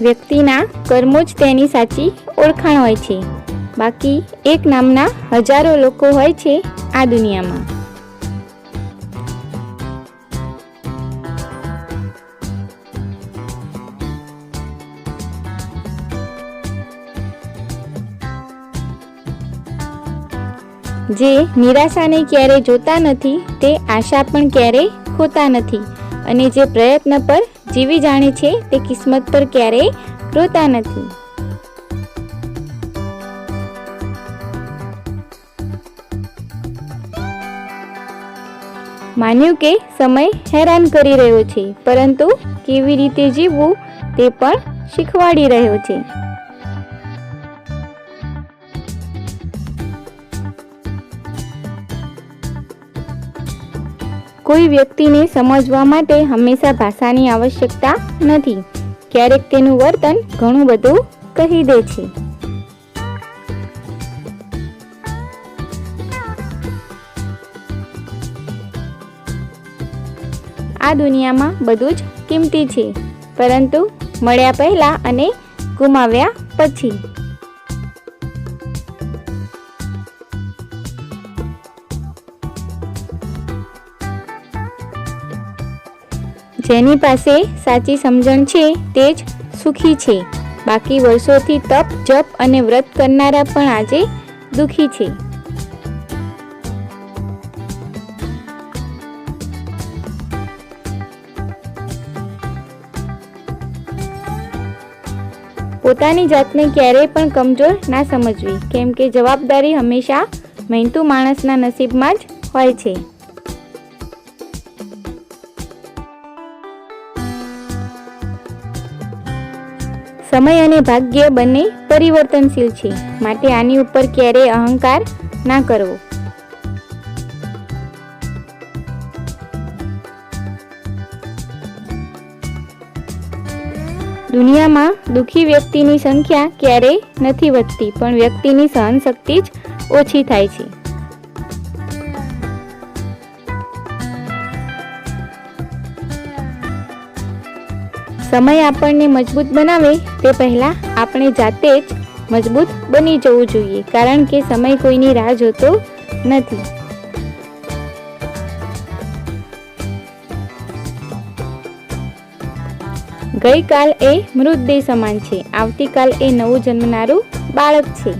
વ્યક્તિના કર્મો જ તેની સાચી ઓળખાણ હોય છે. બાકી એક નામના હજારો લોકો હોય છે આ દુનિયામાં. જે નિરાશાને ક્યારેય જોતા નથી, તે આશા પણ ક્યારેય ખોતા નથી. અને જે પ્રયત્ન પર જીવી જાણે છે તે કિસ્મત પર ક્યારેય રોતા નથી. માન્યું કે સમય હેરાન કરી રહ્યો છે, પરંતુ કેવી રીતે જીવવું તે પણ શીખવાડી રહ્યો છે. કોઈ વ્યક્તિને સમજવા માટે હંમેશા ભાષાની આવશ્યકતા નથી. ક્યારેક તેનું વર્તન ઘણું બધું કહી દે છે. આ દુનિયામાં બધું જ કિંમતી છે, પરંતુ મળ્યા પહેલા અને ગુમાવ્યા પછી. જેની પાસે સાચી સમજણ છે તે જ સુખી છે. બાકી વર્ષોથી તપ, જપ અને વ્રત કરનારા પણ આજે દુખી છે. પોતાની જાતને ક્યારેય પણ કમજોર ના સમજવી, કેમ કે જવાબદારી હંમેશા મહેનતુ માણસના નસીબમાં જ હોય છે. સમય અને ભાગ્ય બંને પરિવર્તનશીલ છે. માટે આની ઉપર ક્યારેય અહંકાર ના કરવો. દુનિયામાં દુઃખી વ્યક્તિની સંખ્યા ક્યારેય નથી વધતી, પણ વ્યક્તિની સહનશક્તિ જ ઓછી થાય છે. સમય આપણને મજબૂત બનાવે તે પહેલાં આપણે જાતે જ મજબૂત બની જવું જોઈએ, કારણ કે સમય કોઈની રાહ જોતો નથી. ગઈકાલ એ મૃતદેહ સમાન છે. આવતીકાલ એ નવું જન્મનારું બાળક છે.